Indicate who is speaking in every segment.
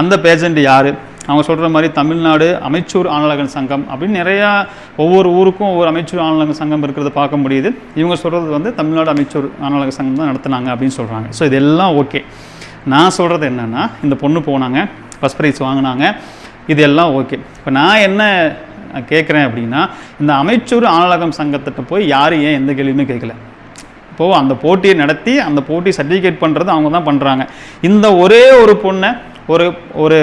Speaker 1: அந்த பேஜண்ட் யார்? அவங்க சொல்கிற மாதிரி தமிழ்நாடு அமைச்சூர் ஆணலகன் சங்கம் அப்படின்னு நிறையா ஒவ்வொரு ஊருக்கும் ஒவ்வொரு அமைச்சூர் ஆணலகன் சங்கம் இருக்கிறத பார்க்க முடியுது. இவங்க சொல்கிறது வந்து தமிழ்நாடு அமைச்சூர் ஆணழக சங்கம் தான் நடத்துனாங்க அப்படின்னு சொல்கிறாங்க ஸோ இதெல்லாம் ஓகே நான் சொல்கிறது என்னென்னா இந்த பொண்ணு போனாங்க ஃபஸ்ட் ப்ரைஸ் வாங்கினாங்க. இது எல்லாம் ஓகே இப்போ நான் என்ன கேட்குறேன் அப்படின்னா இந்த அமைச்சூர் ஆணலகம் சங்கத்திட்ட போய் யாரும் ஏன் எந்த கேள்வியுமே கேட்கல இப்போது அந்த போட்டியை நடத்தி அந்த போட்டி சர்டிஃபிகேட் பண்ணுறது அவங்க தான் பண்ணுறாங்க இந்த ஒரே ஒரு பொண்ணை ஒரு ஒரு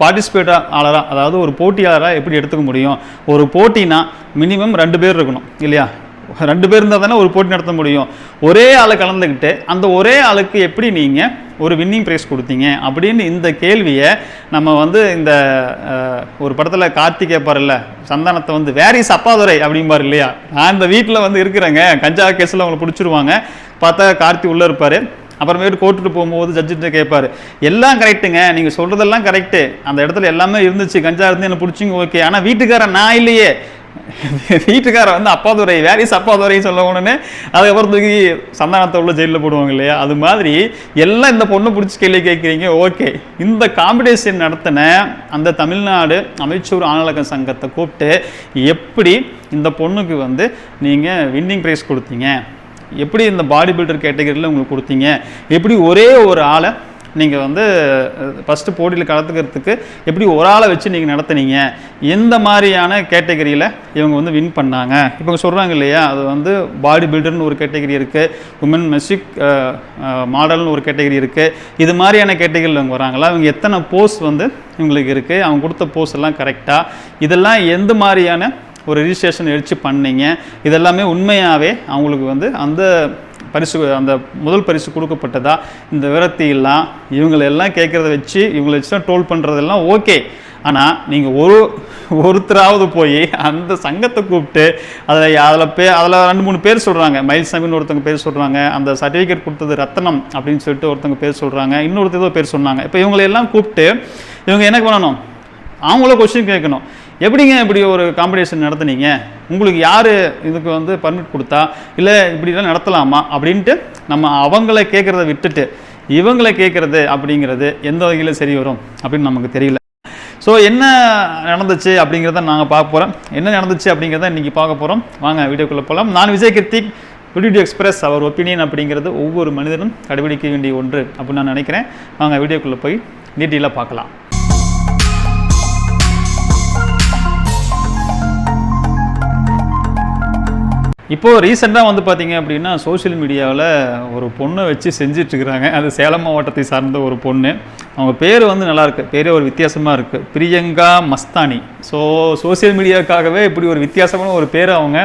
Speaker 1: பார்ட்டிசிபேட்டாளராக அதாவது ஒரு போட்டியாளராக எப்படி எடுத்துக்க முடியும்? ஒரு போட்டினா மினிமம் ரெண்டு பேர் இருக்கணும் இல்லையா? ரெண்டு பேர் இருந்தால் தானே ஒரு போட்டி நடத்த முடியும். ஒரே ஆளை கலந்துக்கிட்டு அந்த ஒரே ஆளுக்கு எப்படி நீங்கள் ஒரு வின்னிங் ப்ரைஸ் கொடுத்தீங்க? அப்படின்னு இந்த கேள்வியை நம்ம வந்து இந்த ஒரு படத்தில் கார்த்திக் கேட்பார்ல சந்தானத்தை வந்து வேரிஸ் அப்பாதுரை அப்படிம்பார் இல்லையா? நான் இந்த வீட்டில் வந்து இருக்கிறேங்க. கஞ்சா கேஸில் அவங்களை பிடிச்சிருவாங்க. பார்த்தா கார்த்தி உள்ளே இருப்பார். அப்புறமேட்டு கோர்ட்டுக்கு போகும்போது ஜட்ஜிட்ட கேட்பாரு எல்லாம் கரெக்ட்டுங்க நீங்கள் சொல்கிறதெல்லாம் கரெக்டு அந்த இடத்துல எல்லாமே இருந்துச்சு. கஞ்சா இருந்து என்ன பிடிச்சிங்க ஓகே ஆனால் வீட்டுக்காரன் நான் இல்லையே. வீட்டுக்காரன் வந்து அப்பாதுரை வேரிஸ் அப்பாதுரையும் சொல்ல உடனே அதுக்கப்புறம் தூக்கி சந்தானத்தை உள்ள ஜெயிலில் போடுவாங்க இல்லையா? அது மாதிரி எல்லாம் இந்த பொண்ணு பிடிச்சி கேள்வி கேட்குறீங்க ஓகே இந்த காம்படிஷன் நடத்தின அந்த தமிழ்நாடு அமைச்சூர் ஆணலக சங்கத்தை கூப்பிட்டு எப்படி இந்த பொண்ணுக்கு வந்து நீங்கள் வின்னிங் ப்ரைஸ் கொடுத்தீங்க? எப்படி இந்த பாடி பில்டர் கேட்டகரியில் உங்களுக்கு கொடுத்தீங்க? எப்படி ஒரே ஒரு ஆளை நீங்கள் வந்து ஃபஸ்ட்டு போட்டியில் கலந்துக்கிறதுக்கு எப்படி ஒரு ஆளை வச்சு நீங்கள் நடத்துனீங்க? எந்த மாதிரியான கேட்டகரியில் இவங்க வந்து வின் பண்ணாங்க? இப்போ சொல்கிறாங்க இல்லையா? அது வந்து பாடி பில்டர்னு ஒரு கேட்டகரி இருக்குது உமன் மெஸ்டிக் மாடல்னு ஒரு கேட்டகரி இருக்குது இது மாதிரியான கேட்டகரியில் இவங்க வராங்களா? இவங்க எத்தனை போஸ்ட் வந்து இவங்களுக்கு இருக்குது அவங்க கொடுத்த போஸ்ட் எல்லாம் கரெக்டாக இதெல்லாம் எந்த மாதிரியான ஒரு ரிஜிஸ்ட்ரேஷன் எடுத்து பண்ணீங்க. இதெல்லாமே உண்மையாகவே அவங்களுக்கு வந்து அந்த பரிசு அந்த முதல் பரிசு கொடுக்கப்பட்டதா? இந்த விரத்தியெல்லாம் இவங்களெல்லாம் கேட்குறத வச்சு இவங்களை வச்சு தான் ட்ரோல் பண்ணுறதெல்லாம் ஓகே. ஆனால் நீங்கள் ஒரு ஒருத்தராவது போய் அந்த சங்கத்தை கூப்பிட்டு அதில் அதில் பே அதில் ரெண்டு மூணு பேர் சொல்கிறாங்க மயில் சாமின்னு ஒருத்தவங்க பேர் சொல்கிறாங்க அந்த சர்டிஃபிகேட் கொடுத்தது ரத்தனம் அப்படின்னு சொல்லிட்டு ஒருத்தவங்க பேர் சொல்கிறாங்க இன்னொருத்தர் ஏதோ பேர் சொன்னாங்க. இப்போ இவங்களையெல்லாம் கூப்பிட்டு இவங்க என்ன பண்ணணும்? அவங்கள கொஸ்டின் கேட்கணும். எப்படிங்க இப்படி ஒரு காம்படிஷன் நடத்துனீங்க? உங்களுக்கு யார் இதுக்கு வந்து பர்மிட் கொடுத்தா? இல்லை இப்படிலாம் நடத்தலாமா? அப்படின்ட்டு நம்ம அவங்கள கேட்குறத விட்டுட்டு இவங்களை கேட்குறது அப்படிங்கிறது எந்த வகையில் சரி வரும் அப்படின்னு நமக்கு தெரியல. ஸோ என்ன நடந்துச்சு அப்படிங்கிறத நாங்கள் பார்க்க போகிறோம் என்ன நடந்துச்சு அப்படிங்கிறத இன்றைக்கி பார்க்க போகிறோம் வாங்க வீடியோக்குள்ளே போகலாம் நான் விஜய் கிருத்திக் வீடியோ எக்ஸ்பிரஸ் அவர் ஒப்பீனியன் அப்படிங்கிறது ஒவ்வொரு மனிதனும் கடைபிடிக்க வேண்டிய ஒன்று அப்படின்னு நான் நினைக்கிறேன். வாங்க வீடியோக்குள்ளே போய் டீட்டெயிலாக பார்க்கலாம். இப்போது ரீசெண்டாக வந்து பார்த்தீங்க அப்படின்னா சோஷியல் மீடியாவில் ஒரு பொண்ணை வச்சு செஞ்சிட்ருக்கிறாங்க. அது சேலம் மாவட்டத்தை சார்ந்த ஒரு பொண்ணு. அவங்க பேர் வந்து நல்லாயிருக்கு பேரே ஒரு வித்தியாசமாக இருக்குது பிரியங்கா மஸ்தானி. ஸோ சோஷியல் மீடியாவுக்காகவே இப்படி ஒரு வித்தியாசமான ஒரு பேர் அவங்க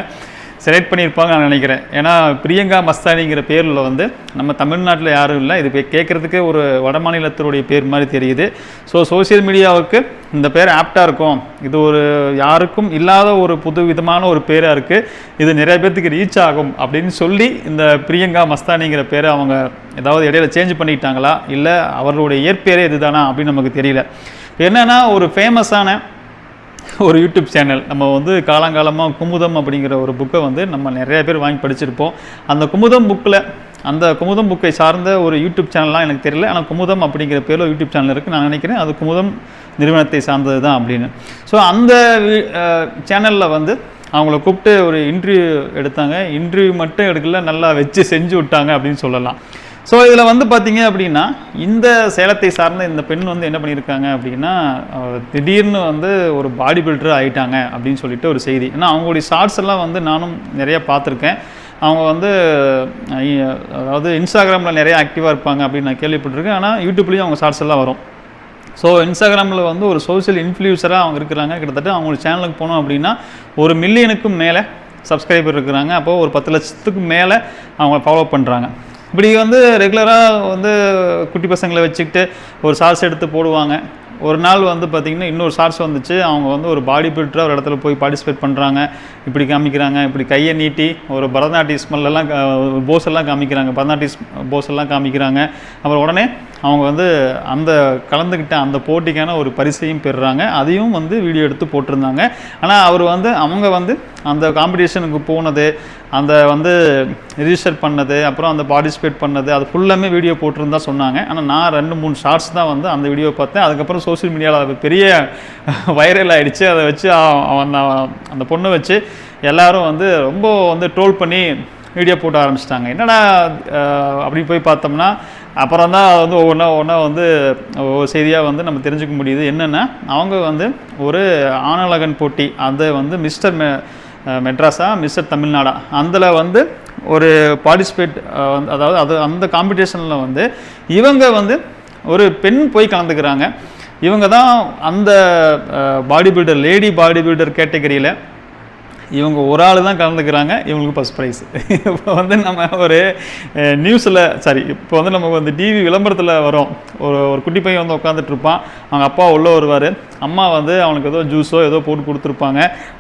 Speaker 1: செலக்ட் பண்ணியிருப்பாங்க நான் நினைக்கிறேன். ஏன்னா பிரியங்கா மஸ்தானிங்கிற பேரில் வந்து நம்ம தமிழ்நாட்டில் யாரும் இல்லை. இது கேட்குறதுக்கு ஒரு வட மாநிலத்தினுடைய பேர் மாதிரி தெரியுது. ஸோ சோஷியல் மீடியாவுக்கு இந்த பேர் ஆப்டாக இருக்கும். இது ஒரு யாருக்கும் இல்லாத ஒரு புது விதமான ஒரு பேராக இருக்குது இது நிறைய பேர்த்துக்கு ரீச் ஆகும் அப்படின்னு சொல்லி இந்த பிரியங்கா மஸ்தானிங்கிற பேரை அவங்க ஏதாவது இடையில சேஞ்ச் பண்ணிட்டாங்களா? இல்லை அவர்களுடைய இயற்பேரே இதுதானா அப்படின்னு நமக்கு தெரியல. என்னன்னா ஒரு ஃபேமஸான ஒரு யூடியூப் சேனல். நம்ம வந்து காலங்காலமாக குமுதம் அப்படிங்கிற ஒரு புக்கை வந்து நம்ம நிறைய பேர் வாங்கி படிச்சிருப்போம். அந்த குமுதம் புக்கில் அந்த குமுதம் புக்கை சார்ந்த ஒரு யூடியூப் சேனல்லாம் எனக்கு தெரியல. ஆனால் குமுதம் அப்படிங்கிற பேரில் யூடியூப் சேனல் இருக்குது நான் நினைக்கிறேன் அது குமுதம் நிறுவனத்தை சார்ந்தது தான் அப்படின்னு. ஸோ அந்த சேனலில் வந்து அவங்கள கூப்பிட்டு ஒரு இன்டர்வியூ எடுத்தாங்க. இன்டர்வியூ மட்டும் எடுக்கல நல்லா வச்சு செஞ்சு விட்டாங்க அப்படின்னு சொல்லலாம். ஸோ இதில் வந்து பார்த்தீங்க அப்படின்னா இந்த சேலத்தை சார்ந்த இந்த பெண் வந்து என்ன பண்ணியிருக்காங்க அப்படின்னா திடீர்னு வந்து ஒரு பாடி பில்டர் ஆகிட்டாங்க அப்படின்னு சொல்லிட்டு ஒரு செய்தி. ஏன்னா அவங்களுடைய ஷார்ட்ஸ் எல்லாம் வந்து நானும் நிறையா பார்த்துருக்கேன். அவங்க வந்து அதாவது இன்ஸ்டாகிராமில் நிறைய ஆக்டிவாக இருப்பாங்க அப்படின்னு நான் கேள்விப்பட்டிருக்கேன். ஆனால் யூடியூப்லேயும் அவங்க ஷார்ட்ஸ் எல்லாம் வரும். ஸோ இன்ஸ்டாகிராமில் வந்து ஒரு சோஷியல் இன்ஃப்ளூயன்சராக அவங்க இருக்கிறாங்க. கிட்டத்தட்ட அவங்களோட சேனலுக்கு போனோம் அப்படின்னா ஒரு மில்லியனுக்கும் மேலே சப்ஸ்கிரைபர் இருக்கிறாங்க. அப்போது ஒரு பத்து லட்சத்துக்கு மேலே அவங்க ஃபாலோ பண்ணுறாங்க இப்படி வந்து ரெகுலராக வந்து குட்டி பசங்களை வச்சுக்கிட்டு ஒரு சாஸ் எடுத்து போடுவாங்க. ஒரு நாள் வந்து பார்த்திங்கன்னா இன்னொரு ஷார்ட்ஸ் வந்துச்சு. அவங்க வந்து ஒரு பாடி பில்டராக ஒரு இடத்துல போய் பார்ட்டிசிபேட் பண்ணுறாங்க இப்படி காமிக்கிறாங்க இப்படி கையை நீட்டி ஒரு பரதநாட்டிய ஸ்மெல்லாம் போஸ் எல்லாம் காமிக்கிறாங்க. பரதநாட்டிய போஸ் எல்லாம் காமிக்கிறாங்க. அப்புறம் உடனே அவங்க வந்து அந்த கலந்துக்கிட்ட அந்த போட்டிக்கான ஒரு பரிசையும் பெறுறாங்க. அதையும் வந்து வீடியோ எடுத்து போட்டிருந்தாங்க. ஆனால் அவர் வந்து அவங்க வந்து அந்த காம்படிஷனுக்கு போனது அந்த வந்து ரிஜிஸ்டர் பண்ணது அப்புறம் அந்த பார்ட்டிசிபேட் பண்ணது அது ஃபுல்லாமே வீடியோ போட்டிருந்தா சொன்னாங்க. ஆனால் நான் ரெண்டு மூணு ஷார்ட்ஸ் தான் வந்து அந்த வீடியோ பார்த்தேன். அதுக்கப்புறம் சோஷியல் மீடியாவில் அது பெரிய வைரல் ஆகிடுச்சு அதை வச்சு அவன் அந்த பொண்ணை வச்சு எல்லாரும் வந்து ரொம்ப வந்து ட்ரோல் பண்ணி வீடியோ போட்டு ஆரம்பிச்சிட்டாங்க. என்னடா அப்படி போய் பார்த்தோம்னா அப்புறம் தான் வந்து ஒவ்வொன்றா ஒவ்வொன்றா வந்து ஒவ்வொரு செய்தியாக வந்து நம்ம தெரிஞ்சுக்க முடியுது. என்னென்னா அவங்க வந்து ஒரு ஆனலகன் போட்டி அதை வந்து மிஸ்டர் மெ மெட்ராஸா மிஸ்டர் தமிழ்நாடா அதில் வந்து ஒரு பார்ட்டிசிபேட் அதாவது அது அந்த காம்படிஷனில் வந்து இவங்க வந்து ஒரு பெண் போய் கலந்துக்கிறாங்க. இவங்க தான் அந்த body builder lady body builder கேட்டகரியில் இவங்க ஒரு ஆள் தான் கலந்துக்கிறாங்க இவங்களுக்கு ஃபஸ்ட் ப்ரைஸ் இப்போ வந்து நம்ம ஒரு நியூஸில் சாரி இப்போ வந்து நம்ம வந்து டிவி விளம்பரத்தில் வரோம். ஒரு ஒரு குட்டி பையன் வந்து உட்காந்துட்ருப்பான் அவங்க அப்பா உள்ளே வருவார். அம்மா வந்து அவனுக்கு ஏதோ ஜூஸோ ஏதோ போட்டு கொடுத்துருப்பாங்க.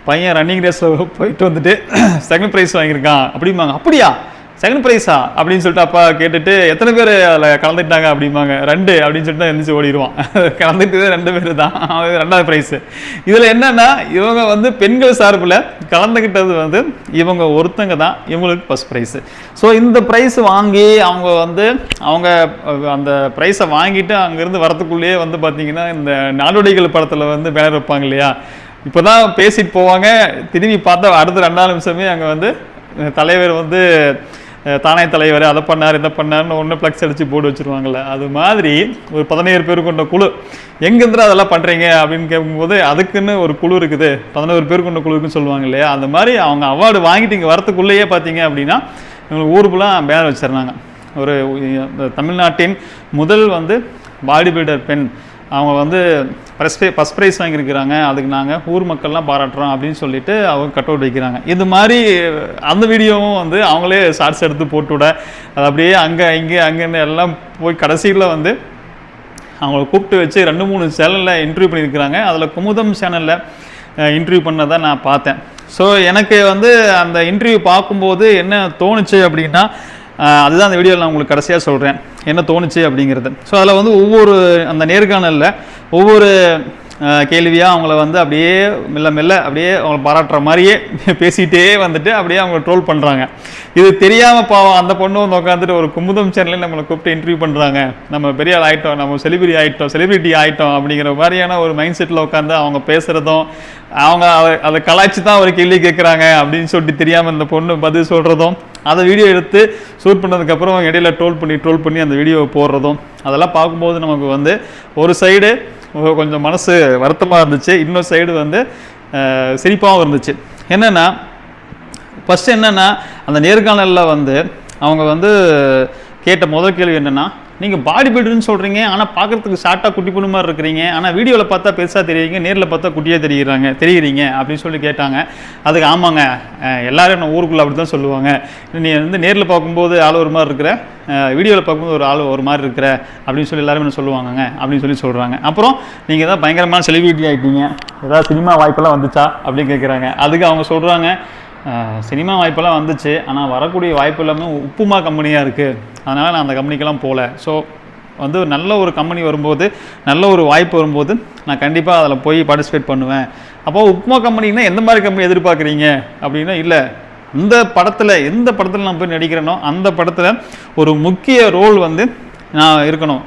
Speaker 1: பையன் ரன்னிங் ரேஸில் போயிட்டு வந்துட்டு செகண்ட் ப்ரைஸ் வாங்கியிருக்கான். அப்படிம்பாங்க. அப்படியா? செகண்ட் ப்ரைஸா அப்படின்னு சொல்லிட்டு அப்பா கேட்டுட்டு எத்தனை பேர் அதில் கலந்துட்டாங்க அப்படிம்பாங்க. ரெண்டு அப்படின்னு சொல்லிட்டு எந்திரிச்சு ஓடிடுவான். கலந்துட்டு ரெண்டு பேர் தான். அவன் ரெண்டாவது ப்ரைஸு இதில் என்னன்னா இவங்க வந்து பெண்கள் சார்பில் கலந்துக்கிட்டது வந்து இவங்க ஒருத்தங்க தான். இவங்களுக்கு ஃபஸ்ட் ப்ரைஸு ஸோ இந்த ப்ரைஸ் வாங்கி அவங்க வந்து அவங்க அந்த ப்ரைஸை வாங்கிட்டு அங்கேருந்து வரத்துக்குள்ளேயே வந்து பார்த்தீங்கன்னா இந்த நாடோடிகள் படத்தில் வந்து பேனர் வைப்பாங்க இல்லையா? இப்போ தான் பேசிட்டு போவாங்க. திரும்பி பார்த்தா அடுத்த ரெண்டாவது நிமிஷமே அங்கே வந்து தலைவர் வந்து தானே தலைவர் அதை பண்ணார் இதை பண்ணார்னு ஒன்று ப்ளக்ஸ் அடித்து போர்டு வச்சுருவாங்கல்ல. அது மாதிரி ஒரு பதினேழு பேர் கொண்ட குழு. எங்கேருந்து அதெல்லாம் பண்ணுறீங்க அப்படின்னு கேட்கும்போது அதுக்குன்னு ஒரு குழு இருக்குது. பதினோரு பேர் கொண்ட குழுக்குன்னு சொல்லுவாங்க இல்லையா? அந்த மாதிரி அவங்க அவார்டு வாங்கிட்டு இங்கே வரத்துக்குள்ளேயே பார்த்தீங்க அப்படின்னா இவங்களுக்கு ஊருக்குலாம் பேனர் வச்சிடுறாங்க ஒரு தமிழ்நாட்டின் முதல் வந்து பாடி பில்டர் பெண் அவங்க வந்து ஃபஸ்ட் ஃபஸ்ட் ப்ரைஸ் வாங்கியிருக்கிறாங்க. அதுக்கு நாங்கள் ஊர் மக்கள்லாம் பாராட்டுறோம் அப்படின்னு சொல்லிட்டு அவங்க கட் அவுட் வைக்கிறாங்க. இது மாதிரி அந்த வீடியோவும் வந்து அவங்களே ஷார்ட்ஸ் எடுத்து போட்டு விட அது அப்படியே அங்கே இங்கே அங்கேன்னு எல்லாம் போய் கடைசியில் வந்து அவங்கள கூப்பிட்டு வச்சு ரெண்டு மூணு சேனலில் இன்டர்வியூ பண்ணியிருக்கிறாங்க. அதில் குமுதம் சேனலில் இன்டர்வியூ பண்ணதை நான் பார்த்தேன். ஸோ எனக்கு வந்து அந்த இன்டர்வியூ பார்க்கும்போது என்ன தோணுச்சு அப்படின்னா அதுதான் அந்த வீடியோவில் நான் உங்களுக்கு கடைசியாக சொல்கிறேன் என்ன தோணுச்சு அப்படிங்கிறது. ஸோ அதில் வந்து ஒவ்வொரு அந்த நேர்காணலில் ஒவ்வொரு கேள்வியாக அவங்கள வந்து அப்படியே மெல்ல மெல்ல அப்படியே அவங்கள பாராட்டுற மாதிரியே பேசிகிட்டே வந்துட்டு அப்படியே அவங்க ட்ரோல் பண்ணுறாங்க இது தெரியாமல் பாவம் அந்த பொண்ணு வந்து உட்காந்துட்டு ஒரு குமுதம் சேனலில் நம்மளை கூப்பிட்டு இன்டர்வியூ பண்ணுறாங்க நம்ம பெரிய ஆள் ஆகிட்டோம் நம்ம செலிபிரிட்டி ஆகிட்டோம் செலிபிரிட்டி ஆகிட்டோம் அப்படிங்கிற மாதிரியான ஒரு மைண்ட் செட்டில் உட்காந்து அவங்க பேசுகிறதும் அவங்க அதை அதை கலாய்ச்சி தான் ஒரு கேள்வி கேட்குறாங்க அப்படின்னு சொல்லிட்டு தெரியாமல் இந்த பொண்ணு பதில் சொல்கிறதும் அதை வீடியோ எடுத்து ஷூட் பண்ணதுக்கப்புறம் இடையில ட்ரோல் பண்ணி ட்ரோல் பண்ணி அந்த வீடியோவை போடுறதும் அதெல்லாம் பார்க்கும்போது நமக்கு வந்து ஒரு சைடு கொஞ்சம் மனசு வருத்தமாக இருந்துச்சு. இன்னொரு சைடு வந்து சிரிப்பாகவும் இருந்துச்சு. என்னென்னா ஃபஸ்ட்டு என்னென்னா அந்த நேர்காணலில் வந்து அவங்க வந்து கேட்ட முதல் கேள்வி என்னென்னா நீங்கள் பாடி பில்டர்னு சொல்கிறீங்க ஆனால் பார்க்குறதுக்கு ஷார்ட்டாக குட்டி பொண்ணு மாதிரி இருக்கிறீங்க. ஆனால் வீடியோவில் பார்த்தா பெருசாக தெரியுறீங்க. நேரில் பார்த்தா குட்டியாக தெரியுறாங்க தெரியுறீங்க அப்படின்னு சொல்லி கேட்டாங்க. அதுக்கு ஆமாங்க. எல்லோரும் எல்லாரும் ஊருக்குள்ளே அப்படி தான் சொல்லுவாங்க. நீ வந்து நேரில் பார்க்கும்போது ஆள் ஒரு மாதிரி இருக்கிற வீடியோவில் பார்க்கும்போது ஒரு ஆள் ஒரு மாதிரி இருக்கிற அப்படின்னு சொல்லி எல்லாருமே என்ன சொல்லுவாங்கங்க அப்படின்னு சொல்லி சொல்கிறாங்க அப்புறம் நீங்கள் தான் பயங்கரமான செலிபிரிட்டி ஆகிட்டீங்க ஏதாவது சினிமா வாய்ப்பெல்லாம் வந்துச்சா அப்படின்னு கேட்குறாங்க அதுக்கு அவங்க சொல்கிறாங்க சினிமா வாய்ப்பெல்லாம் வந்துச்சு. ஆனால் வரக்கூடிய வாய்ப்பு எல்லாமே உப்புமா கம்பெனியாக இருக்குது அதனால் நான் அந்த கம்பெனிக்கெல்லாம் போகல ஸோ வந்து நல்ல ஒரு கம்பெனி வரும்போது நல்ல ஒரு வாய்ப்பு வரும்போது நான் கண்டிப்பாக அதில் போய் பார்ட்டிசிபேட் பண்ணுவேன். அப்போது உப்புமா கம்பெனின்னா எந்த மாதிரி கம்பெனி எதிர்பார்க்குறீங்க? அப்படின்னா இல்லை. இந்த படத்தில் எந்த படத்தில் நான் போய் நடிக்கிறேனோ அந்த படத்தில் ஒரு முக்கிய ரோல் வந்து நான் இருக்கணும்.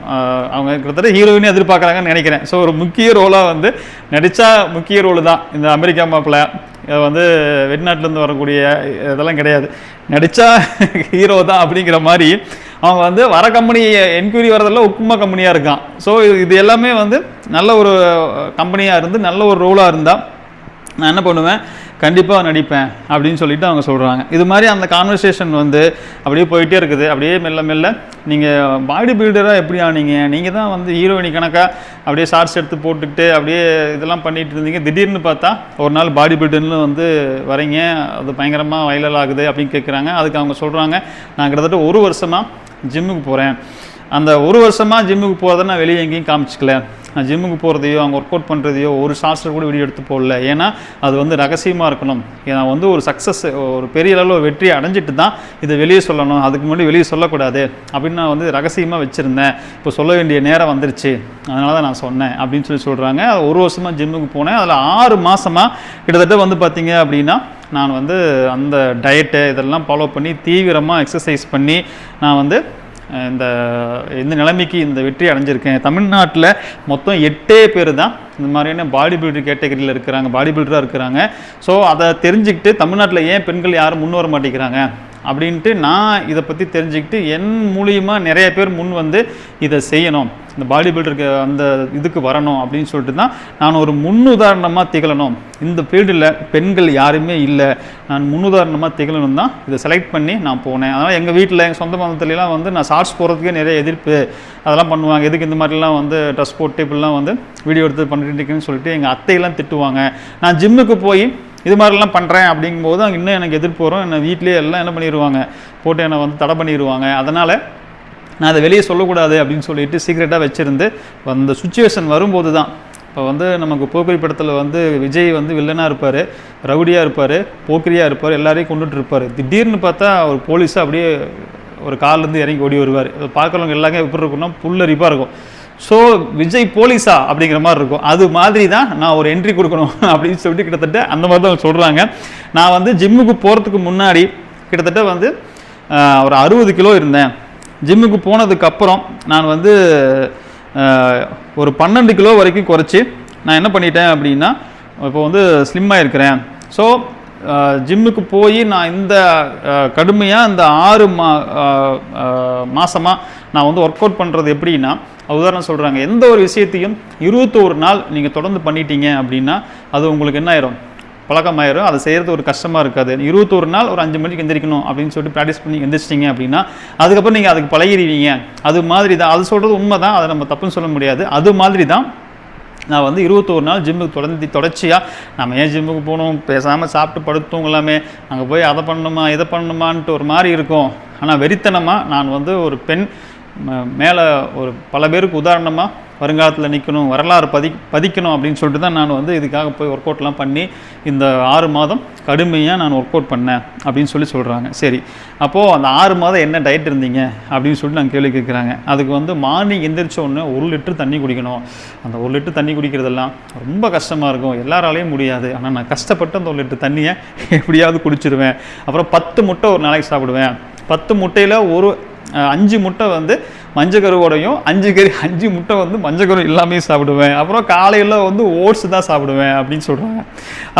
Speaker 1: அவங்க கிட்டத்தட்ட ஹீரோயினே எதிர்பார்க்குறாங்கன்னு நினைக்கிறேன். ஸோ ஒரு முக்கிய ரோலாக வந்து நடித்தா முக்கிய ரோல் தான். இந்த அமெரிக்கா மாப்பிள்ள இது வந்து வெளிநாட்டிலேருந்து வரக்கூடிய இதெல்லாம் கிடையாது. நடித்தா ஹீரோ தான் அப்படிங்கிற மாதிரி அவங்க வந்து வர கம்பெனி என்கொயரி வரதெல்லாம் உப்புமா கம்பெனியாக இருக்கான். ஸோ இது எல்லாமே வந்து நல்ல ஒரு கம்பெனியாக இருந்து நல்ல ஒரு ரோலாக இருந்தால் நான் என்ன பண்ணுவேன்? கண்டிப்பாக நடிப்பேன் அப்படின்னு சொல்லிட்டு அவங்க சொல்கிறாங்க இது மாதிரி அந்த கான்வர்சேஷன் வந்து அப்படியே போயிட்டே இருக்குது. அப்படியே மெல்ல மெல்ல நீங்கள் பாடி பில்டராக எப்படி ஆனீங்க? நீங்கள் தான் வந்து ஹீரோயினி கணக்காக அப்படியே ஷார்ட்ஸ் எடுத்து போட்டுக்கிட்டு அப்படியே இதெல்லாம் பண்ணிகிட்டு இருந்தீங்க. திடீர்னு பார்த்தா ஒரு நாள் பாடி பில்டர்னு வந்து வரீங்க அது பயங்கரமாக வைரல் ஆகுது அப்படின்னு கேட்குறாங்க அதுக்கு அவங்க சொல்கிறாங்க நான் கிட்டத்தட்ட ஒரு வருஷமாக ஜிம்முக்கு போகிறேன் அந்த ஒரு வருஷமாக ஜிம்முக்கு போகிறத நான் வெளியே எங்கேயும் காமிச்சிக்கல. நான் ஜிம்முக்கு போகிறதையோ அங்கே ஒர்க் அவுட் பண்ணுறதையோ ஒரு ஷார்ட்ஸில் கூட வீடியோ எடுத்து போடல. ஏன்னா அது வந்து ரகசியமாக இருக்கணும். நான் வந்து ஒரு சக்ஸஸ் ஒரு பெரிய அளவில் வெற்றி அடைஞ்சிட்டு தான் இதை வெளியே சொல்லணும். அதுக்கு முன்னாடி வெளியே சொல்லக்கூடாது. அப்படின்னு நான் வந்து ரகசியமாக வச்சுருந்தேன். இப்போ சொல்ல வேண்டிய நேரம் வந்துருச்சு. அதனால தான் நான் சொன்னேன். அப்படின்னு சொல்லி சொல்கிறாங்க ஒரு வருஷமாக ஜிம்முக்கு போனேன். அதில் ஆறு மாதமாக கிட்டத்தட்ட வந்து பார்த்திங்க அப்படின்னா நான் வந்து அந்த டயட்டு இதெல்லாம் ஃபாலோ பண்ணி தீவிரமாக எக்ஸசைஸ் பண்ணி நான் வந்து இந்த இந்த நிலைமைக்கு இந்த வெற்றி அடைஞ்சிருக்கேன் தமிழ்நாட்டில் மொத்தம் எட்டே பேர் தான் இந்த மாதிரியான பாடி பில்டர் கேட்டகரியில் இருக்கிறாங்க பாடி பில்டராக இருக்கிறாங்க. ஸோ அதை தெரிஞ்சுக்கிட்டு தமிழ்நாட்டில் ஏன் பெண்கள் யாரும் முன் வர மாட்டேங்கிறாங்க? அப்படின்ட்டு நான் இதை பற்றி தெரிஞ்சுக்கிட்டு என் மூலியமாக நிறைய பேர் முன் வந்து இதை செய்யணும். இந்த பாடி பில்டருக்கு அந்த இதுக்கு வரணும் அப்படின்னு சொல்லிட்டு தான் நான் ஒரு முன்னுதாரணமாக திகழணும். இந்த ஃபீல்டில் பெண்கள் யாருமே இல்லை. நான் முன்னுதாரணமாக திகழணும் தான் இதை செலக்ட் பண்ணி நான் போனேன். அதனால் எங்கள் வீட்டில் எங்கள் சொந்த மதத்துலலாம் வந்து நான் ஷார்ட்ஸ் போகிறதுக்கே நிறைய எதிர்ப்பு. அதெல்லாம் பண்ணுவாங்க. எதுக்கு இந்த மாதிரிலாம் வந்து ட்ரெஸ் போட்டு இப்படிலாம் வந்து வீடியோ எடுத்து பண்ணிட்டு இருக்கேன்னு சொல்லிட்டு எங்கள் அத்தையெல்லாம் திட்டுவாங்க. நான் ஜிம்முக்கு போய் இது மாதிரிலாம் பண்ணுறேன் அப்படிங்கும்போது அங்கே இன்னும் எனக்கு எதிர்ப்பு வரும். என்னை வீட்லேயே எல்லாம் என்ன பண்ணிடுவாங்க போட்டு என்னை வந்து தடை பண்ணிடுவாங்க அதனால் நான் அதை வெளியே சொல்லக்கூடாது அப்படின்னு சொல்லிட்டு சீக்ரெட்டாக வச்சுருந்து அந்த சுச்சுவேஷன் வரும்போது தான் இப்போ வந்து நமக்கு போக்கிரி படத்தில் வந்து விஜய் வந்து வில்லனாக இருப்பார் ரவுடியாக இருப்பார் போக்கிரியாக இருப்பார் எல்லாரையும் கொண்டுட்டு இருப்பார். திடீர்னு பார்த்தா ஒரு போலீஸாக அப்படியே ஒரு கார்லேருந்து இறங்கி ஓடி வருவார். அதை பார்க்குறவங்க எல்லாமே எப்படி இருக்குன்னா புல்லரிப்பாக இருக்கும். ஸோ விஜய் போலீஸா அப்படிங்கிற மாதிரி இருக்கும். அது மாதிரி தான் நான் ஒரு என்ட்ரி கொடுக்கணும் அப்படின்னு சொல்லிட்டு கிட்டத்தட்ட அந்த மாதிரி தான் சொல்கிறாங்க நான் வந்து ஜிம்முக்கு போகிறதுக்கு முன்னாடி கிட்டத்தட்ட வந்து ஒரு அறுபது கிலோ இருந்தேன். ஜிம்முக்கு போனதுக்கப்புறம் நான் வந்து ஒரு பன்னெண்டு கிலோ வரைக்கும் குறைச்சி நான் என்ன பண்ணிட்டேன் அப்படின்னா இப்போ வந்து ஸ்லிம்மாக இருக்கிறேன் ஸோ ஜிம்முக்கு போய் நான் இந்த கடுமையாக இந்த ஆறு மா மாதமாக நான் வந்து ஒர்க் அவுட் பண்ணுறது எப்படின்னா உதாரணம் சொல்கிறாங்க எந்த ஒரு விஷயத்தையும் இருபத்தோரு நாள் நீங்கள் தொடர்ந்து பண்ணிட்டீங்க அப்படின்னா அது உங்களுக்கு என்ன ஆயிரும்? பழக்கமாயிரும். அதை செய்கிறது ஒரு கஷ்டமாக இருக்காது. இருபத்தோரு நாள் ஒரு அஞ்சு மணிக்கு எந்திரிக்கணும் அப்படின்னு சொல்லிட்டு ப்ராக்டிஸ் பண்ணி எந்திரிச்சிட்டிங்க அப்படின்னா அதுக்கப்புறம் நீங்கள் அதுக்கு பழகிடுவீங்க. அது மாதிரி தான். அது சொல்கிறது உண்மை தான் அதை நம்ம தப்புன்னு சொல்ல முடியாது. அது மாதிரி தான் நான் வந்து இருபத்தோரு நாள் ஜிம்முக்கு தொடர்ந்து தொடர்ச்சியாக நம்ம ஏன் ஜிம்முக்கு போகணும்? பேசாமல் சாப்பிட்டு படுத்தவங்களாமே அங்கே போய் அதை பண்ணணுமா இதை பண்ணணுமான்ட்டு ஒரு மாதிரி இருக்கும். ஆனால் வெறித்தனமாக நான் வந்து ஒரு பெண் மேலே ஒரு பல பேருக்கு உதாரணமாக வருங்காலத்தில் நிற்கணும் வரலாறு பதி பதிக்கணும் அப்படின்னு சொல்லிட்டு தான் நான் வந்து இதுக்காக போய் ஒர்க் அவுட்லாம் பண்ணி இந்த ஆறு மாதம் கடுமையாக நான் ஒர்க் அவுட் பண்ணேன் அப்படின்னு சொல்லி சொல்கிறாங்க சரி அப்போது அந்த ஆறு மாதம் என்ன டயட் இருந்தீங்க அப்படின்னு சொல்லிட்டு நான் கேள்வி கேட்குறாங்க அதுக்கு வந்து மார்னிங் எந்திரிச்ச உடனே ஒரு லிட்டர் தண்ணி குடிக்கணும். அந்த ஒரு லிட்டர் தண்ணி குடிக்கிறதெல்லாம் ரொம்ப கஷ்டமாக இருக்கும். எல்லாராலையும் முடியாது. ஆனால் நான் கஷ்டப்பட்டு அந்த ஒரு லிட்டர் தண்ணியை எப்படியாவது குடிச்சிருவேன். அப்புறம் பத்து முட்டை ஒரு நாளைக்கு சாப்பிடுவேன். பத்து முட்டையில் ஒரு அஞ்சு முட்டை வந்து மஞ்சக்கருவோடையும் அஞ்சு கறி அஞ்சு முட்டை வந்து மஞ்சக்கரு இல்லாமே சாப்பிடுவேன். அப்புறம் காலையில் வந்து ஓட்ஸ் தான் சாப்பிடுவேன் அப்படின்னு சொல்கிறாங்க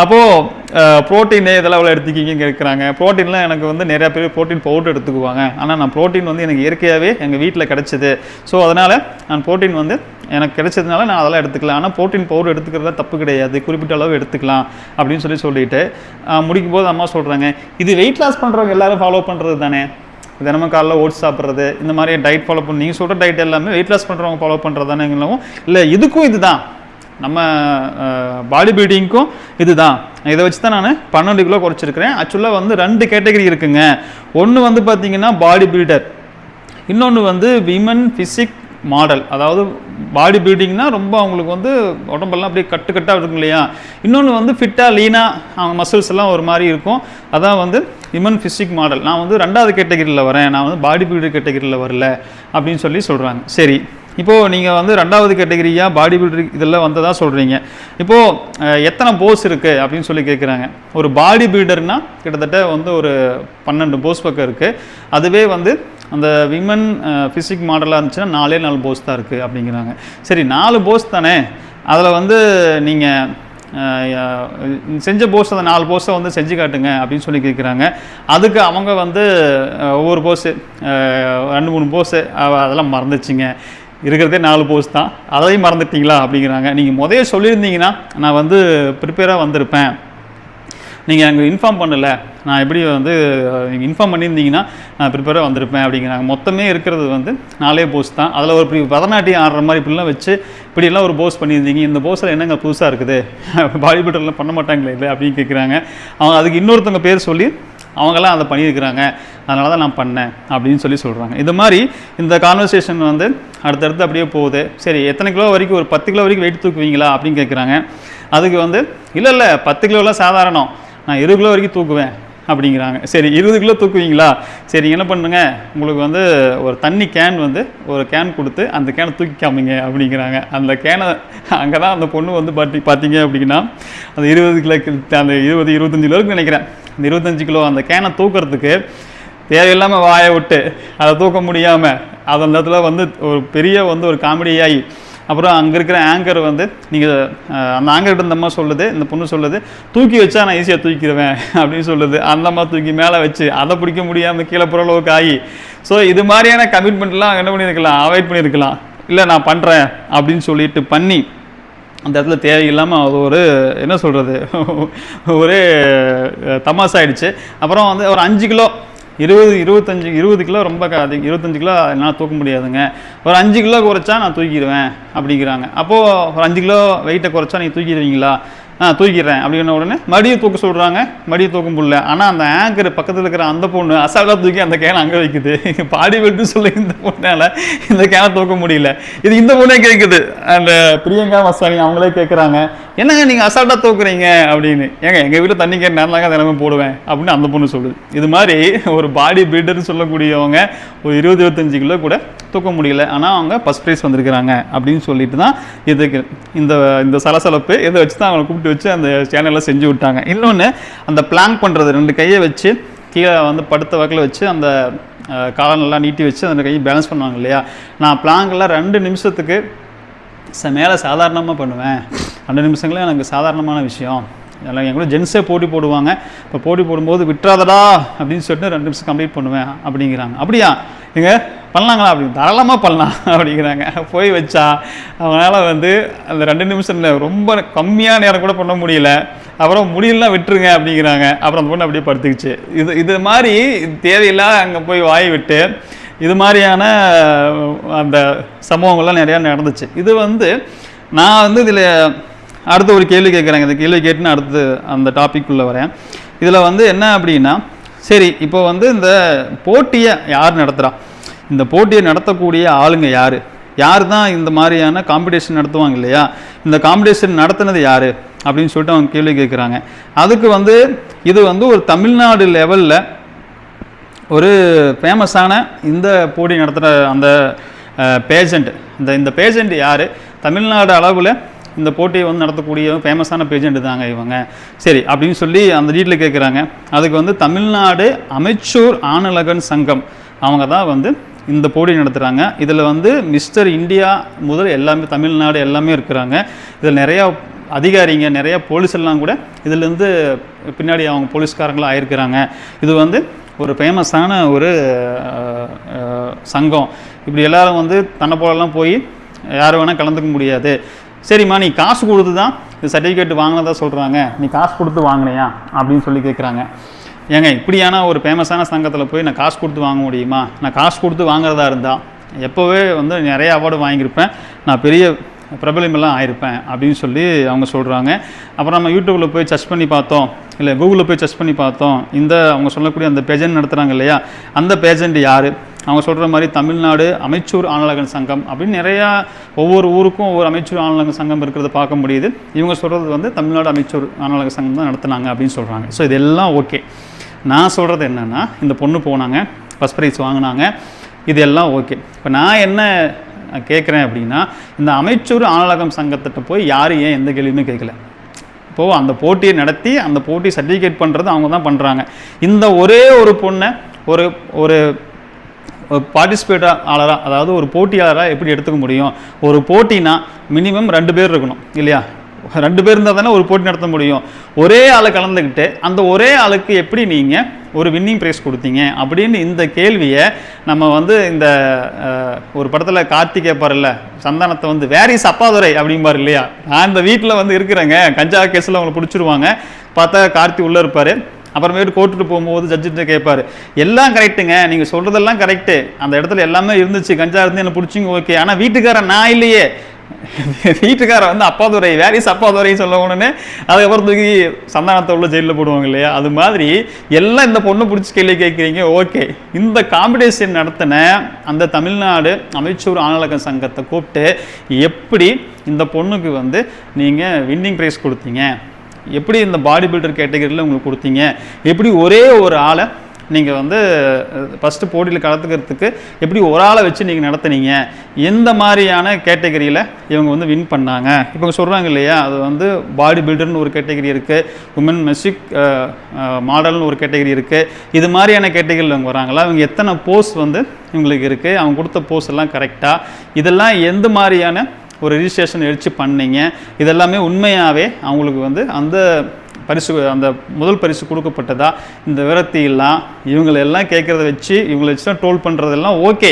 Speaker 1: அப்போது ப்ரோட்டீன் இதெல்லாம் எவ்வளோ எடுத்துக்கிங்கன்னு கேட்குறாங்க ப்ரோட்டீன்லாம் எனக்கு வந்து நிறையா பேர் ப்ரோட்டீன் பவுடர் எடுத்துக்குவாங்க. ஆனால் நான் ப்ரோட்டீன் வந்து எனக்கு இயற்கையாகவே எங்கள் வீட்டில் கிடச்சிது. ஸோ அதனால் நான் ப்ரோட்டீன் வந்து எனக்கு கிடைச்சதுனால நான் அதெல்லாம் எடுத்துக்கலாம் ஆனால் ப்ரோட்டீன் பவுடர் எடுத்துக்கிறதா தப்பு கிடையாது. குறிப்பிட்ட அளவு எடுத்துக்கலாம் அப்படின்னு சொல்லி சொல்லிட்டு முடிக்கும் போது அம்மா சொல்கிறாங்க இது வெயிட் லாஸ் பண்ணுறவங்க எல்லாரும் ஃபாலோ பண்ணுறது தானே? தினமும் காலைல ஓட்ஸ் சாப்பிட்றது இந்த மாதிரி டயட் ஃபாலோ பண்ணி நீங்கள் சொல்கிற டயட் எல்லாமே வெயிட் லாஸ் பண்ணுறவங்க ஃபாலோ பண்ணுறது தானே இல்லை இதுக்கும் இதுதான். நம்ம பாடி பில்டிங்க்கும் இதுதான். இதை வச்சு தான் நான் பன்னெண்டு கிலோ குறைச்சிருக்கிறேன். ஆக்சுவலாக வந்து ரெண்டு கேட்டகரி இருக்குங்க. ஒன்று வந்து பார்த்தீங்கன்னா பாடி பில்டர் இன்னொன்று வந்து விமன் ஃபிசிக் மாடல் அதாவது பாடி பில்டிங்னா ரொம்ப அவங்களுக்கு வந்து உடம்பெல்லாம் அப்படியே கட்டு கட்டாக இருக்கும் இல்லையா? இன்னொன்று வந்து ஃபிட்டாக லீனாக அவங்க மசில்ஸ் எல்லாம் ஒரு மாதிரி இருக்கும். அதான் வந்து விமன் ஃபிசிக் மாடல் நான் வந்து ரெண்டாவது கேட்டகரியில் வரேன். நான் வந்து பாடி பில்டர் கேட்டகரியில் வரல அப்படின்னு சொல்லி சொல்கிறாங்க சரி. இப்போது நீங்கள் வந்து ரெண்டாவது கேட்டகரியா பாடி பில்டர் இதெல்லாம் வந்ததாக சொல்கிறீங்க இப்போது எத்தனை போஸ் இருக்குது அப்படின்னு சொல்லி கேட்குறாங்க ஒரு பாடி பில்டர்னால் கிட்டத்தட்ட வந்து ஒரு பன்னெண்டு போஸ் பக்கம் இருக்குது அதுவே வந்து அந்த விமன் ஃபிசிக் மாடலாக இருந்துச்சுன்னா நாலே நாலு போஸ் தான் இருக்குது அப்படிங்கிறாங்க. சரி நாலு போஸ் தானே? அதில் வந்து நீங்கள் செஞ்ச போஸ் அந்த நாலு போஸை வந்து செஞ்சு காட்டுங்க அப்படின்னு சொல்லி கேட்குறாங்க அதுக்கு அவங்க வந்து ஒவ்வொரு போஸு ரெண்டு மூணு போஸு அதெல்லாம் மறந்துச்சுங்க. இருக்கிறதே நாலு போஸ் தான். அதையும் மறந்துட்டீங்களா அப்படிங்கிறாங்க. நீங்கள் முதைய சொல்லியிருந்தீங்கன்னா நான் வந்து ப்ரிப்பேராக வந்திருப்பேன். நீங்கள் அங்கே இன்ஃபார்ம் பண்ணலை. நான் எப்படி வந்து நீங்கள் இன்ஃபார்ம் பண்ணியிருந்தீங்கன்னா நான் ப்ரிப்பேராக வந்திருப்பேன் அப்படிங்கிறாங்க. மொத்தமே இருக்கிறது வந்து நாலே போஸ் தான். அதில் ஒரு இப்படி பரதநாட்டியம் ஆடுற மாதிரி இப்படிலாம் வச்சு இப்படியெல்லாம் ஒரு போஸ் பண்ணியிருந்தீங்க. இந்த போஸில் என்னங்க புதுசாக இருக்குது? பாடி பில்டர்லாம் பண்ண மாட்டாங்களே இல்லை அப்படின்னு கேட்குறாங்க அவங்க அதுக்கு இன்னொருத்தவங்க பேர் சொல்லி அவங்கெல்லாம் அதை பண்ணியிருக்கிறாங்க. அதனால தான் நான் பண்ணேன் அப்படின்னு சொல்லி சொல்கிறாங்க இது மாதிரி இந்த கான்வர்சேஷன் வந்து அடுத்தடுத்து அப்படியே போகுது. சரி எத்தனை கிலோ வரைக்கும் ஒரு பத்து கிலோ வரைக்கும் வெயிட் தூக்குவீங்களா அப்படின்னு கேட்குறாங்க அதுக்கு வந்து இல்லை இல்லை பத்து கிலோலாம் சாதாரணம். நான் இருபது கிலோ வரைக்கும் தூக்குவேன் அப்படிங்கிறாங்க. சரி இருபது கிலோ தூக்குவீங்களா? சரி என்ன பண்ணுங்க? உங்களுக்கு வந்து ஒரு தண்ணி கேன் வந்து ஒரு கேன் கொடுத்து அந்த கேனை தூக்கி காமிங்க அப்படிங்கிறாங்க. அந்த கேனை அங்கே தான் அந்த பொண்ணு வந்து பார்த்தி பார்த்தீங்க அப்படின்னா அந்த இருபது கிலோ அந்த இருபது இருபத்தஞ்சு கிலோவுக்கு நினைக்கிறேன். அந்த இருபத்தஞ்சு கிலோ அந்த கேனை தூக்குறதுக்கு தேவையில்லாமல் வாயை விட்டு அதை தூக்க முடியாமல் அந்த இடத்துல வந்து ஒரு பெரிய வந்து ஒரு காமெடியாகி அப்புறம் அங்கே இருக்கிற ஆங்கர் வந்து நீங்கள் அந்த ஆங்கர்கிட்ட இந்த அம்மா சொல்லுது இந்த பொண்ணு சொல்லுது தூக்கி வச்சா நான் ஈஸியாக தூக்கிடுவேன் அப்படின்னு சொல்லுது. அந்த அம்மா தூக்கி மேலே வச்சு அதை பிடிக்க முடியாமல் கீழே புறளவுக்கு ஆகி. ஸோ இது மாதிரியான கமிட்மெண்ட்லாம் என்ன பண்ணியிருக்கலாம் அவாய்ட் பண்ணியிருக்கலாம். இல்லை நான் பண்ணுறேன் அப்படின்னு சொல்லிட்டு பண்ணி அந்த இடத்துல தேவையில்லாமல் அது ஒரு என்ன சொல்கிறது ஒரு தமாசாயிடுச்சு அப்புறம் வந்து ஒரு அஞ்சு கிலோ இருபது இருபத்தஞ்சி இருபது கிலோ ரொம்ப க- இருபத்தஞ்சி கிலோ என்னால் தூக்க முடியாதுங்க. ஒரு அஞ்சு கிலோ குறைச்சா நான் தூக்கிடுவேன் அப்படிங்கிறாங்க. அப்போது ஒரு அஞ்சு கிலோ வெயிட்டை குறைச்சா நீங்கள் தூக்கிடுவீங்களா? தூக்கிடுறேன். அப்படின்ன உடனே மடியை தூக்க சொல்கிறாங்க மடியை தூக்க முடியல ஆனால் அந்த ஆங்கர் பக்கத்தில் இருக்கிற அந்த பொண்ணு அசால்ட்டாக தூக்கி அந்த கேனை அங்கே வைக்குது. பாடி வெட்டு சொல்லி இந்த பொண்ணால் இந்த கேனை தூக்க முடியல. இது இந்த பொண்ணே கேட்குது அந்த uh, பிரியங்கா மசானி அவங்களே கேட்குறாங்க என்னங்க நீங்கள் அசால்ட்டாக தூக்குறீங்க? அப்படின்னு. ஏங்க எங்கள் வீட்டில் தண்ணி கேட்டு நான் தாங்க தினமும் போடுவேன். அப்படின்னு அந்த பொண்ணு சொல்லுது. இது மாதிரி ஒரு பாடி பில்டர்னு சொல்லக்கூடியவங்க ஒரு இருபது இருபத்தஞ்சு கிலோ கூட தூக்க முடியல. ஆனால் அவங்க ஃபஸ்ட் ப்ரைஸ் வந்திருக்கிறாங்க. அப்படின்னு சொல்லிட்டு தான் இதுக்கு இந்த இந்த சலசலப்பு இதை வச்சு தான் அவங்களை கூப்பிட்டு வச்சு அந்த சேனலில் செஞ்சு விட்டாங்க. இன்னொன்று அந்த பிளாங்க் பண்ணுறது ரெண்டு கையை வச்சு கீழே வந்து படுத்த வகையில் வச்சு அந்த அஹ், காலை நல்லா நீட்டி வச்சு அந்த கையை பேலன்ஸ் பண்ணுவாங்க இல்லையா? நான் பிளாங்கெல்லாம் ரெண்டு நிமிஷத்துக்கு ச மேலே சாதாரணமாக பண்ணுவேன். ரெண்டு நிமிஷங்களே எனக்கு சாதாரணமான விஷயம். எல்லாம் என் கூட ஜென்ஸே போட்டி போடுவாங்க. இப்போ போட்டி போடும்போது விட்டுறாதடா அப்படின்னு சொல்லிட்டு ரெண்டு நிமிஷம் கம்ப்ளீட் பண்ணுவேன் அப்படிங்கிறாங்க. அப்படியா? நீங்கள் பண்ணலாங்களா அப்படின்னு தாராளமாக பண்ணலாம் அப்படிங்கிறாங்க. போய் வச்சா அவங்களால வந்து அந்த ரெண்டு நிமிஷம் இல்லை ரொம்ப கம்மியான நேரம் கூட பண்ண முடியல. அப்புறம் முடியலாம் விட்டுருங்க அப்படிங்கிறாங்க. அப்புறம் அந்த பொண்ணு அப்படியே படுத்துக்கிச்சு. இது இது மாதிரி தேவையில்லாத அங்கே போய் வாய் விட்டு இது மாதிரியான அந்த சம்பவங்கள்லாம் நிறையா நடந்துச்சு. இது வந்து நான் வந்து இதில் அடுத்து ஒரு கேள்வி கேட்குறேங்க. இந்த கேள்வி கேட்டுன்னு அடுத்து அந்த டாபிக்குள்ளே வரேன். இதில் வந்து என்ன அப்படின்னா சரி இப்போ வந்து இந்த போட்டியை யார் நடத்துகிறா இந்த போட்டியை நடத்தக்கூடிய ஆளுங்க யார்? யார் தான் இந்த மாதிரியான காம்படிஷன் நடத்துவாங்க இல்லையா? இந்த காம்படிஷன் நடத்தினது யார்? அப்படின்னு சொல்லிட்டு அவங்க கேள்வி கேட்குறாங்க. அதுக்கு வந்து இது வந்து ஒரு தமிழ்நாடு லெவலில் ஒரு ஃபேமஸான இந்த போட்டி நடத்துகிற அந்த பேஜண்ட் இந்த இந்த பேஜண்ட் யார்? தமிழ்நாடு அளவில் இந்த போட்டியை வந்து நடத்தக்கூடிய ஃபேமஸான பேஜண்ட் தாங்க இவங்க. சரி அப்படின்னு சொல்லி அந்த டீட்டில் கேட்குறாங்க. அதுக்கு வந்து தமிழ்நாடு அமைச்சூர் ஆணழகன் சங்கம். அவங்க தான் வந்து இந்த போட்டி நடத்துகிறாங்க இதில் வந்து மிஸ்டர் இந்தியா முதல் எல்லாமே தமிழ்நாடு எல்லாமே இருக்கிறாங்க. இதில் நிறையா அதிகாரிங்க நிறையா போலீஸ் எல்லாம் கூட இதுலேருந்து பின்னாடி அவங்க போலீஸ்காரங்களாக ஆயிருக்கிறாங்க. இது வந்து ஒரு ஃபேமஸான ஒரு சங்கம். இப்படி எல்லோரும் வந்து தன்னை போலலாம் போய் யார் வேணால் கலந்துக்க முடியாது. சரிம்மா நீ காசு கொடுத்து தான் இந்த சர்டிஃபிகேட் வாங்கினதா சொல்கிறாங்க நீ காசு கொடுத்து வாங்கினியா? அப்படின்னு சொல்லி கேட்குறாங்க ஏங்க இப்படியான ஒரு ஃபேமஸான சங்கத்தில் போய் நான் காசு கொடுத்து வாங்க முடியுமா? நான் காசு கொடுத்து வாங்குறதா இருந்தால் எப்போவே வந்து நிறைய அவார்டு வாங்கியிருப்பேன். நான் பெரிய பிரபலமெல்லாம் ஆயிருப்பேன் அப்படின்னு சொல்லி அவங்க சொல்கிறாங்க அப்புறம் நம்ம யூடியூப்பில் போய் சர்ச் பண்ணி பார்த்தோம். இல்லை கூகுளில் போய் சர்ச் பண்ணி பார்த்தோம். இந்த அவங்க சொல்லக்கூடிய அந்த பேஜண்ட் நடத்துகிறாங்க இல்லையா? அந்த பேஜண்ட் யார்? அவங்க சொல்கிற மாதிரி தமிழ்நாடு அமைச்சூர் ஆணலகன் சங்கம் அப்படின்னு நிறையா ஒவ்வொரு ஊருக்கும் ஒவ்வொரு அமைச்சூர் ஆணலகன் சங்கம் இருக்கிறத பார்க்க முடியுது. இவங்க சொல்கிறது வந்து தமிழ்நாடு அமைச்சூர் ஆணழகன் சங்கம் தான் நடத்துனாங்க அப்படின்னு சொல்கிறாங்க ஸோ இதெல்லாம் ஓகே நான் சொல்கிறது என்னென்னா இந்த பொண்ணு போனாங்க ஃபஸ்ட் ப்ரைஸ் வாங்கினாங்க இது எல்லாம் ஓகே இப்போ நான் என்ன கேட்குறேன் அப்படின்னா இந்த அமைச்சூர் ஆணழகம் சங்கத்திட்ட போய் யாரும் ஏன் எந்த கேள்வியுமே கேட்கல இப்போது அந்த போட்டியை நடத்தி அந்த போட்டி சர்டிஃபிகேட் பண்ணுறது அவங்க தான் பண்ணுறாங்க இந்த ஒரே ஒரு பொண்ணை ஒரு ஒரு பார்ட்டிசிபேட்டாளராக அதாவது ஒரு போட்டியாளராக எப்படி எடுத்துக்க முடியும்? ஒரு போட்டினா மினிமம் ரெண்டு பேர் இருக்கணும் இல்லையா? ரெண்டு பேர் இருந்தால் தானே ஒரு போட்டி நடத்த முடியும். ஒரே ஆளை கலந்துக்கிட்டு அந்த ஒரே ஆளுக்கு எப்படி நீங்கள் ஒரு வின்னிங் ப்ரைஸ் கொடுத்தீங்க? அப்படின்னு இந்த கேள்வியை நம்ம வந்து இந்த ஒரு படத்தில் கார்த்திக் கேட்பார்ல சந்தானத்தை வந்து வேர் சப்பாதுரை அப்பாதுரை? அப்படிம்பார் இல்லையா? நான் இந்த வீட்டில் வந்து இருக்கிறேங்க. கஞ்சா கேஸில் அவங்களை பிடிச்சிருவாங்க. பார்த்தா கார்த்தி உள்ளே இருப்பார். அப்புறமேட்டு கோர்ட்டுக்கு போகும்போது ஜட்ஜிட்ட கேட்பாரு எல்லாம் கரெக்ட்டுங்க. நீங்கள் சொல்கிறதெல்லாம் கரெக்டு அந்த இடத்துல எல்லாமே இருந்துச்சு. கஞ்சா இருந்து என்ன பிடிச்சிங்க. ஓகே. ஆனால் வீட்டுக்காரன் நான் இல்லையே. வீட்டுக்கார வந்து அப்பாதுரை வேரிஸ் அப்பாதுரை சொல்ல உடனே அதுக்கப்புறம் தூக்கி சந்தானத்தை உள்ள ஜெயிலில் போடுவாங்க இல்லையா? அது மாதிரி எல்லாம் இந்த பொண்ணு பிடிச்சி கேள்வி கேட்குறீங்க ஓகே. இந்த காம்படிஷன் நடத்தின அந்த தமிழ்நாடு அமைச்சூர் ஆணழகன் சங்கத்தை கூப்பிட்டு எப்படி இந்த பொண்ணுக்கு வந்து நீங்கள் வின்னிங் ப்ரைஸ் கொடுத்தீங்க? எப்படி இந்த பாடி பில்டர் கேட்டகரியில் உங்களுக்கு கொடுத்தீங்க? எப்படி ஒரே ஒரு ஆளை நீங்கள் வந்து ஃபஸ்ட்டு போட்டியில் கலத்துக்கிறதுக்கு எப்படி ஒரு ஆளை வச்சு நீங்கள் நடத்துனீங்க? எந்த மாதிரியான கேட்டகரியில் இவங்க வந்து வின் பண்ணாங்க? இப்போ சொல்கிறாங்க இல்லையா அது வந்து பாடி பில்டர்னு ஒரு கேட்டகரி இருக்குது உமன் மெஸ்டிக் மாடல்னு ஒரு கேட்டகரி இருக்குது இது மாதிரியான கேட்டகரியில் இவங்க வராங்களா? இவங்க எத்தனை போஸ் வந்து இவங்களுக்கு இருக்குது அவங்க கொடுத்த போஸ் எல்லாம் கரெக்டாக இதெல்லாம் எந்த மாதிரியான ஒரு ரிஜிஸ்ட்ரேஷன் எடுத்து பண்ணீங்க? இதெல்லாமே உண்மையாகவே அவங்களுக்கு வந்து அந்த பரிசு அந்த முதல் பரிசு கொடுக்கப்பட்டதா? இந்த விரக்தியெல்லாம் இவங்களெல்லாம் கேட்குறத வச்சு இவங்களை வச்சு தான் டோல் பண்ணுறதெல்லாம் ஓகே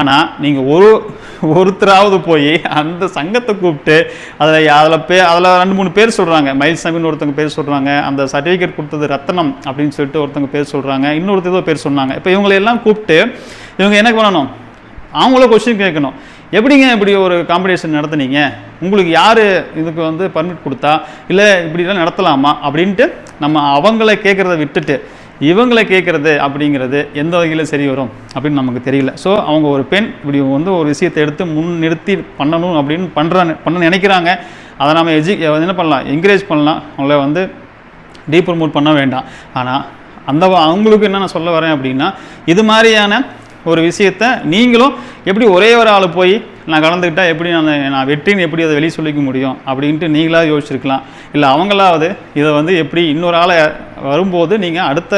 Speaker 1: ஆனால் நீங்கள் ஒரு ஒருத்தராவது போய் அந்த சங்கத்தை கூப்பிட்டு அதில் அதில் பே அதில் ரெண்டு மூணு பேர் சொல்கிறாங்க மயில்சாமின்னு ஒருத்தவங்க பேர் சொல்கிறாங்க அந்த சர்டிஃபிகேட் கொடுத்தது ரத்தனம் அப்படின்னு சொல்லிட்டு ஒருத்தவங்க பேர் சொல்கிறாங்க இன்னொருத்த ஏதோ பேர் சொன்னாங்க. இப்போ இவங்களையெல்லாம் கூப்பிட்டு இவங்க என்ன பண்ணணும்? அவங்கள கொஸ்டின் கேட்கணும். எப்படிங்க இப்படி ஒரு காம்படிஷன் நடத்துனீங்க? உங்களுக்கு யார் இதுக்கு வந்து பர்மிட் கொடுத்தா? இல்லை இப்படிலாம் நடத்தலாமா? அப்படின்ட்டு நம்ம அவங்கள கேட்குறத விட்டுட்டு இவங்களை கேட்குறது அப்படிங்கிறது எந்த வகையில் சரி வரும் அப்படின்னு நமக்கு தெரியல. ஸோ அவங்க ஒரு பெண் இப்படி வந்து ஒரு விஷயத்தை எடுத்து முன் நிறுத்தி பண்ணணும் அப்படின்னு பண்ணுறாங்க பண்ண நினைக்கிறாங்க. அதை நம்ம எஜி என்ன பண்ணலாம்? என்கரேஜ் பண்ணலாம். அவங்கள வந்து டீப் ப்ரொமோட் பண்ண வேண்டாம். ஆனால் அந்த அவங்களுக்கு என்ன நான் சொல்ல வரேன் அப்படின்னா இது மாதிரியான ஒரு விஷயத்தை நீங்களும் எப்படி ஒரே ஒரு ஆள் போய் நான் கலந்துக்கிட்டால் எப்படி நான் நான் வெற்றின்னு எப்படி அதை வெளியே சொல்லிக்க முடியும் அப்படின்ட்டு நீங்களாவது யோசிச்சிருக்கலாம். இல்லை அவங்களாவது இதை வந்து எப்படி இன்னொரு ஆளை வரும்போது நீங்கள் அடுத்த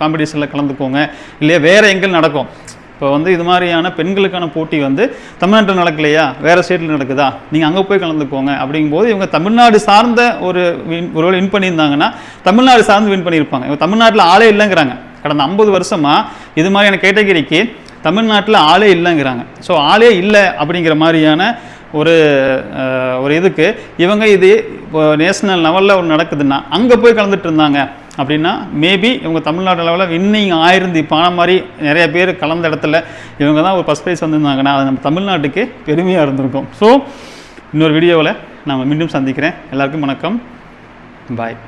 Speaker 1: காம்படிஷனில் கலந்துக்கோங்க. இல்லையா வேறு எங்கே நடக்கும். இப்போ வந்து இது மாதிரியான பெண்களுக்கான போட்டி வந்து தமிழ்நாட்டில் நடக்கலையா? வேறு ஸ்டேட்டில் நடக்குதா? நீங்கள் அங்கே போய் கலந்துக்கோங்க. அப்படிங்கும்போது இவங்க தமிழ்நாடு சார்ந்த ஒரு வின் ஒரு வின் பண்ணியிருந்தாங்கன்னா தமிழ்நாடு சார்ந்து வின் பண்ணியிருப்பாங்க. இவங்க தமிழ்நாட்டில் ஆளே இல்லைங்கிறாங்க. கடந்த ஐம்பது வருஷமாக இது மாதிரியான கேட்டகரிக்கு தமிழ்நாட்டில் ஆளே இல்லைங்கிறாங்க. ஸோ ஆளே இல்லை அப்படிங்கிற மாதிரியான ஒரு ஒரு இதுக்கு இவங்க இது இப்போ நேஷனல் லெவலில் ஒன்று நடக்குதுன்னா அங்கே போய் கலந்துட்டு இருந்தாங்க அப்படின்னா மேபி இவங்க தமிழ்நாடு லெவலில் வின்னிங் ஆயிருந்து இப்போ ஆன மாதிரி நிறைய பேர் கலந்த இடத்துல இவங்க தான் ஒரு ஃபஸ்ட் ப்ரைஸ் வந்திருந்தாங்கன்னா அது நம்ம தமிழ்நாட்டுக்கு பெருமையாக இருந்திருக்கும். ஸோ இன்னொரு வீடியோவில் நான் மீண்டும் சந்திக்கிறேன். எல்லாருக்கும் வணக்கம். பாய்